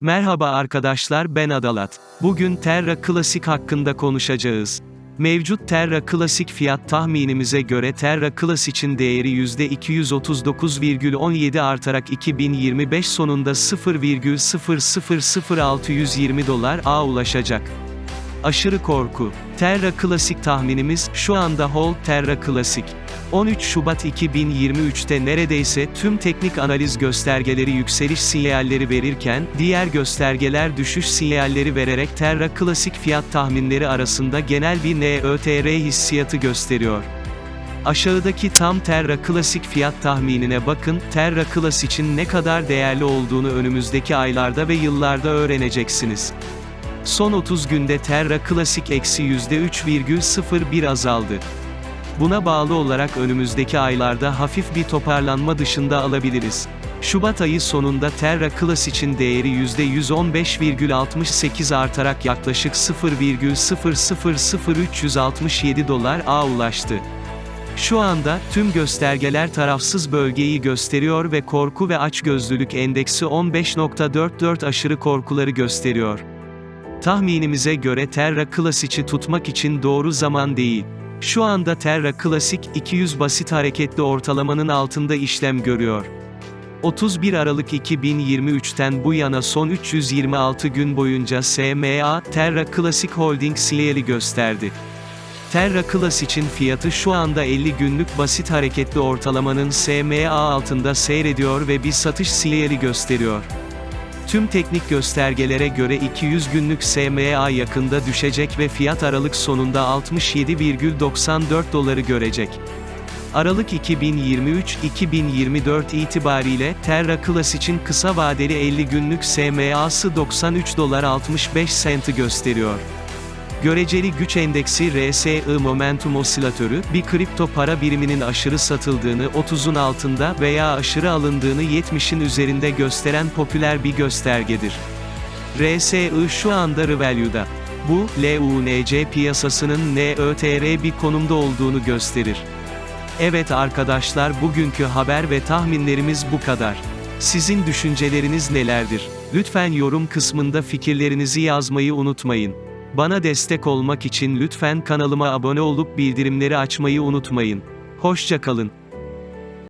Merhaba arkadaşlar ben Adalat. Bugün Terra Classic hakkında konuşacağız. Mevcut Terra Classic fiyat tahminimize göre Terra Classic'in değeri %239,17 artarak 2025 sonunda 0,000620 dolar a ulaşacak. Aşırı korku. Terra Classic tahminimiz, şu anda Hold Terra Classic. 13 Şubat 2023'te neredeyse tüm teknik analiz göstergeleri yükseliş sinyalleri verirken, diğer göstergeler düşüş sinyalleri vererek Terra Classic fiyat tahminleri arasında genel bir NÖTR hissiyatı gösteriyor. Aşağıdaki tam Terra Classic fiyat tahminine bakın, Terra Classic'in ne kadar değerli olduğunu önümüzdeki aylarda ve yıllarda öğreneceksiniz. Son 30 günde Terra Classic eksi %3,01 azaldı. Buna bağlı olarak önümüzdeki aylarda hafif bir toparlanma dışında alabiliriz. Şubat ayı sonunda Terra Classic'in değeri %115,68 artarak yaklaşık 0,000367 dolar a ulaştı. Şu anda, tüm göstergeler tarafsız bölgeyi gösteriyor ve korku ve açgözlülük endeksi 15.44 aşırı korkuları gösteriyor. Tahminimize göre Terra Classic'i tutmak için doğru zaman değil. Şu anda Terra Classic 200 basit hareketli ortalamanın altında işlem görüyor. 31 Aralık 2023'ten bu yana son 326 gün boyunca SMA, Terra Classic Holding sinyali gösterdi. Terra Classic'in fiyatı şu anda 50 günlük basit hareketli ortalamanın SMA altında seyrediyor ve bir satış sinyali gösteriyor. Tüm teknik göstergelere göre 200 günlük SMA yakında düşecek ve fiyat Aralık sonunda 67,94 doları görecek. Aralık 2023-2024 itibariyle Terra Classic'in kısa vadeli 50 günlük SMA'sı 93 dolar 65 senti gösteriyor. Göreceli güç endeksi RSI Momentum Osilatörü, bir kripto para biriminin aşırı satıldığını 30'un altında veya aşırı alındığını 70'in üzerinde gösteren popüler bir göstergedir. RSI şu anda Revalue'da. Bu, LUNC piyasasının NÖTR bir konumda olduğunu gösterir. Evet arkadaşlar bugünkü haber ve tahminlerimiz bu kadar. Sizin düşünceleriniz nelerdir? Lütfen yorum kısmında fikirlerinizi yazmayı unutmayın. Bana destek olmak için lütfen kanalıma abone olup bildirimleri açmayı unutmayın. Hoşça kalın.